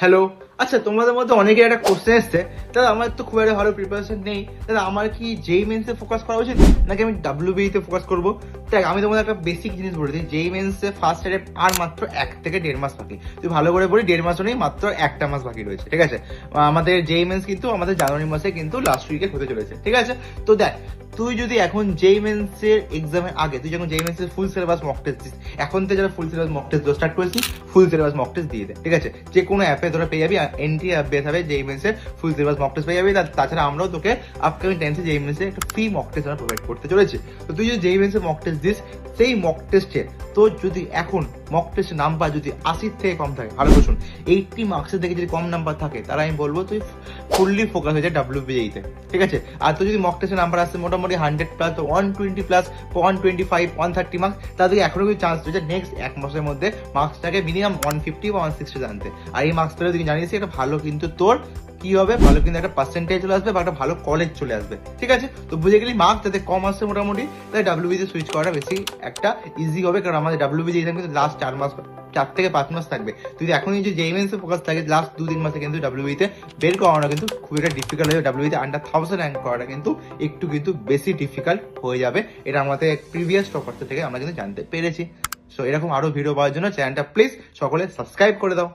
Hello আচ্ছা তোমাদের মধ্যে অনেকের একটা কোশ্চেন এসছে। দাদা, আমার তো খুব একটা ভালো প্রিপারেশন নেই। দাদা, আমার কি যেই মেন্সে ফোকাস করা উচিত? নাকি আমি ডাব্লিউবি তে ফোকাস করব? দেখ, আমি তোমাদের একটা বেসিক জিনিস বলে দিই। যেই মেন্সে ফার্স্ট ইয়ারে আর মাত্র এক থেকে দেড় মাস বাকি। তুই ভালো করে বলি, দেড় মাসও নেই, মাত্র একটা মাস বাকি রয়েছে, ঠিক আছে? আমাদের যেই মেন্স কিন্তু আমাদের জানুয়ারি মাসে কিন্তু লাস্ট উইকে হতে চলেছে, ঠিক আছে? তো দেখ তুই যদি এখন যেই মেন্সের এক্সামের আগে, তুই যখন যেই মেন্সের ফুল সিলেবাস মক টেস্ট দিস, এখন থেকে যারা full syllabus mock test start করেছিস ফুল সিলেবাস মক টেস্ট দিয়ে দে, ঠিক আছে? যে কোনো অ্যাপে তোরা পেয়ে যাবি এনটি অ্যাপ বেস হবে যেই মেন্সের ফুল সিলেবাস মক টেস্ট পেয়ে যাবি, তা- তাছাড়া আমরাও তোকে আপকামিং টেন্সে যেই মেন্সের একটা ফ্রি মক টেস্ট আমরা প্রোভাইড করতে চলেছি। তো তুই যদি যেই মেন্সের মক টেস্ট দিস, সেই মক টেস্টে তোর যদি এখন মক টেস্টের নাম্বার যদি আশির থেকে কম থাকে ভালো শুন এইটটি মার্কসের থেকে যদি কম নাম্বার থাকে, তাহলে আমি বলব তুই ফুললি ফোকাস হয়ে যায় ডাব্লিউবিজেইতে ঠিক আছে? আর তুই যদি মক টেস্টের নাম্বার আসছে মোটামুটি hundred plus one twenty plus one twenty five one thirty marks তাদেরকে তুই এখনও কিন্তু চান্স রয়েছে নেক্সট এক মাসের মধ্যে মার্কসটাকে মিনিমাম ওয়ান ফিফটি বা ওয়ান সিক্সটি জানতে। আর এই মার্কস পেলে তুই জানিস একটা ভালো কিন্তু তোর কি হবে? ভালো কিন্তু একটা পার্সেন্টেজ চলে আসবে বা একটা ভালো কলেজ চলে আসবে। ঠিক আছে? তো বুঝে গেলি মার্কস যাতে কম আসছে মোটামুটি। তাই ডাব্লিউবিতে সুইচ করাটা বেশি একটা ইজি হবে, কারণ আমাদের ডাব্লিউবিজি এক্সাম কিন্তু লাস্ট চার মাস, চার থেকে পাঁচ মাস থাকবে। তুই এখন যদি জেইমেন্সে ফোকাস থাকে লাস্ট দু তিন মাসে কিন্তু ডাব্লিউবিতে বের করানো কিন্তু খুব একটা ডিফিকাল্ট হয়ে যাবে। ডাব্লিউবিতে আন্ডার থাউজেন্ড র্যাঙ্ক করাটা কিন্তু একটু কিন্তু বেশি ডিফিকাল্ট হয়ে যাবে। এটা আমাদের প্রিভিয়াস টপার থেকে আমরা কিন্তু জানতে পেরেছি। সো এরকম আরও ভিডিও পাওয়ার জন্য চ্যানেলটা প্লিজ সকলে সাবস্ক্রাইব করে দাও।